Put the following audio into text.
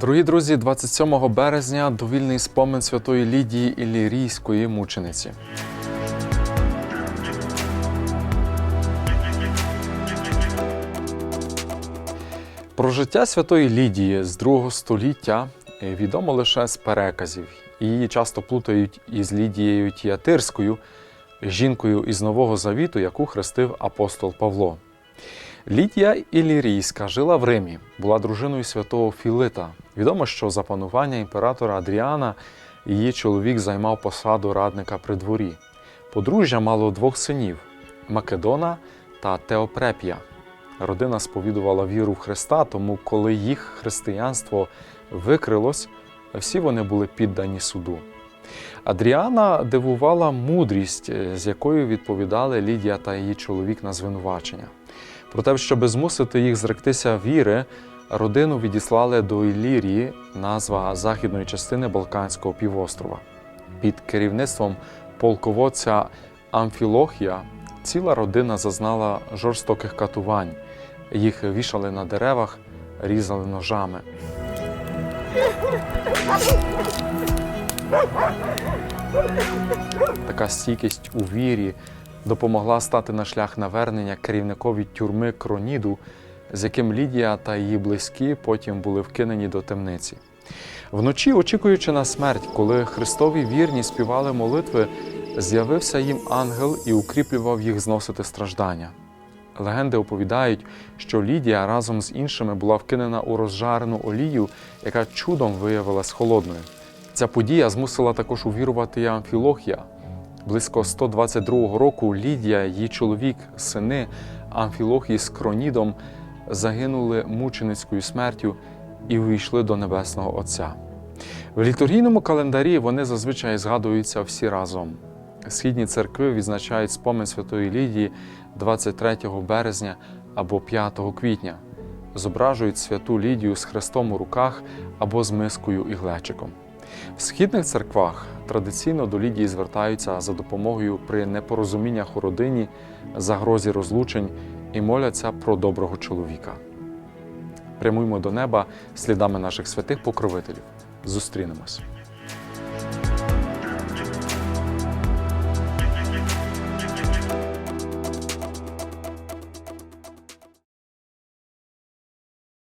Дорогі друзі, 27 березня довільний спомин святої Лідії Ілірійської мучениці. Про життя святої Лідії з другого століття е, відомо лише з переказів. Її часто плутають із Лідією Тіатирською, жінкою із Нового Завіту, яку хрестив апостол Павло. Лідія Ілірійська жила в Римі, була дружиною святого Філита. Відомо, що за панування імператора Адріана її чоловік займав посаду радника при дворі. Подружжя мало двох синів Македона та Теопрепія. Родина сповідувала віру в Христа, тому коли їх християнство викрилось, всі вони були піддані суду. Адріана дивувала мудрість, з якою відповідали Лідія та її чоловік на звинувачення. Проте, щоб змусити їх зректися віри, родину відіслали до Іллірії, назва західної частини Балканського півострова. Під керівництвом полководця Амфілохія ціла родина зазнала жорстоких катувань. Їх вішали на деревах, різали ножами. Така стійкість у вірі допомогла стати на шлях навернення керівникові тюрми Кроніду, з яким Лідія та її близькі потім були вкинені до темниці. Вночі, очікуючи на смерть, коли Христові вірні співали молитви, з'явився їм ангел і укріплював їх зносити страждання. Легенди оповідають, що Лідія разом з іншими була вкинена у розжарену олію, яка чудом виявилась холодною. Ця подія змусила також увірувати і Амфілохія. Близько 122 року Лідія, її чоловік, сини Амфілохії з Кронідом загинули мученицькою смертю і увійшли до Небесного Отця. В літургійному календарі вони зазвичай згадуються всі разом. Східні церкви відзначають спомин Святої Лідії 23 березня або 5 квітня, зображують святу Лідію з хрестом у руках або з мискою і глечиком. В східних церквах традиційно до Лідії звертаються за допомогою при непорозуміннях у родині, загрозі розлучень і моляться про доброго чоловіка. Прямуймо до неба слідами наших святих покровителів. Зустрінемось.